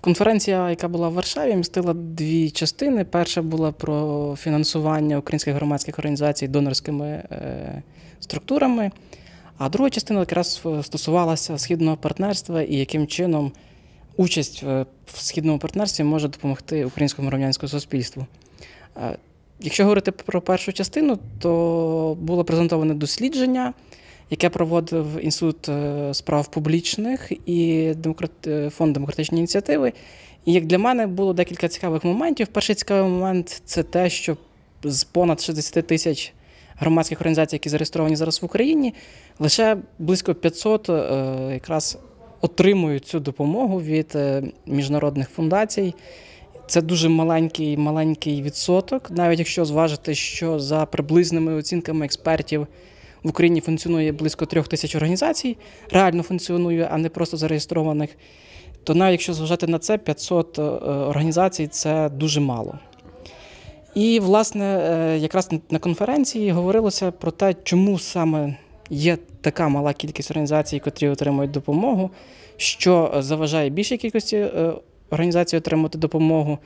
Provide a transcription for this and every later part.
Конференція, яка була в Варшаві, містила дві частини. Перша була про фінансування українських громадських організацій донорськими е, структурами, а друга частина якраз стосувалася східного партнерства і яким чином участь в східному партнерстві може допомогти українському громадянському суспільству. Е, якщо говорити про першу частину, то було презентоване дослідження яке проводив Інститут е, справ публічних і е, фонд демократичної ініціативи. І як для мене було декілька цікавих моментів. Перший цікавий момент це те, що з понад 60 тисяч громадських організацій, які зареєстровані зараз в Україні, лише близько 500 е, якраз отримують цю допомогу від міжнародних фундацій. Це дуже маленький маленький відсоток, навіть якщо зважити, що за приблизними оцінками експертів в Україні функціонує близько трьох тисяч організацій, реально функціонує, а не просто зареєстрованих. То навіть якщо зважати на це, 500 е, організацій це дуже мало. І, власне, е, якраз на конференції говорилося про те, чому саме є така мала кількість організацій, котрі отримують допомогу, що заважає більшій кількості е, організацій отримати допомогу.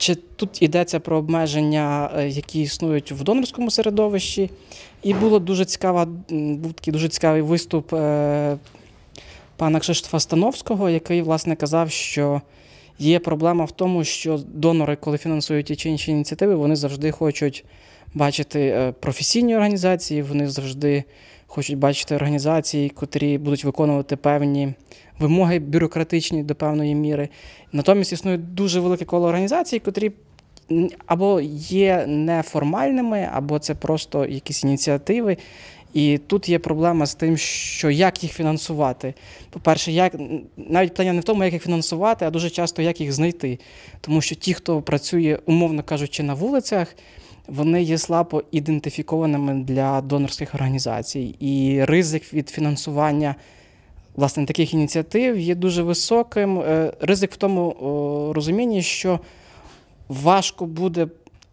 Чи тут йдеться про обмеження, е, які існують в донорському середовищі? І було дуже цікава, був такий дуже цікавий виступ е, пана Кшиштофа Становського, який, власне, казав, що є проблема в тому, що донори, коли фінансують ті чи інші ініціативи, вони завжди хочуть бачити е, професійні організації, вони завжди хочуть бачити організації, котрі будуть виконувати певні вимоги бюрократичні до певної міри. Натомість існує дуже велике коло організацій, котрі або є неформальними, або це просто якісь ініціативи. І тут є проблема з тим, що як їх фінансувати. По-перше, як навіть питання не в тому, як їх фінансувати, а дуже часто як їх знайти. Тому що ті, хто працює, умовно кажучи, на вулицях, вони є слабо ідентифікованими для донорських організацій. І ризик від фінансування власне таких ініціатив є дуже високим. Е, ризик в тому розумінні, що важко буде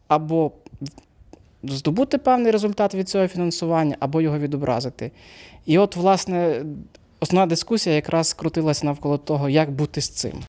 або здобути певний результат від цього фінансування, або його відобразити. І от, власне, основна дискусія якраз крутилася навколо того, як бути з цим.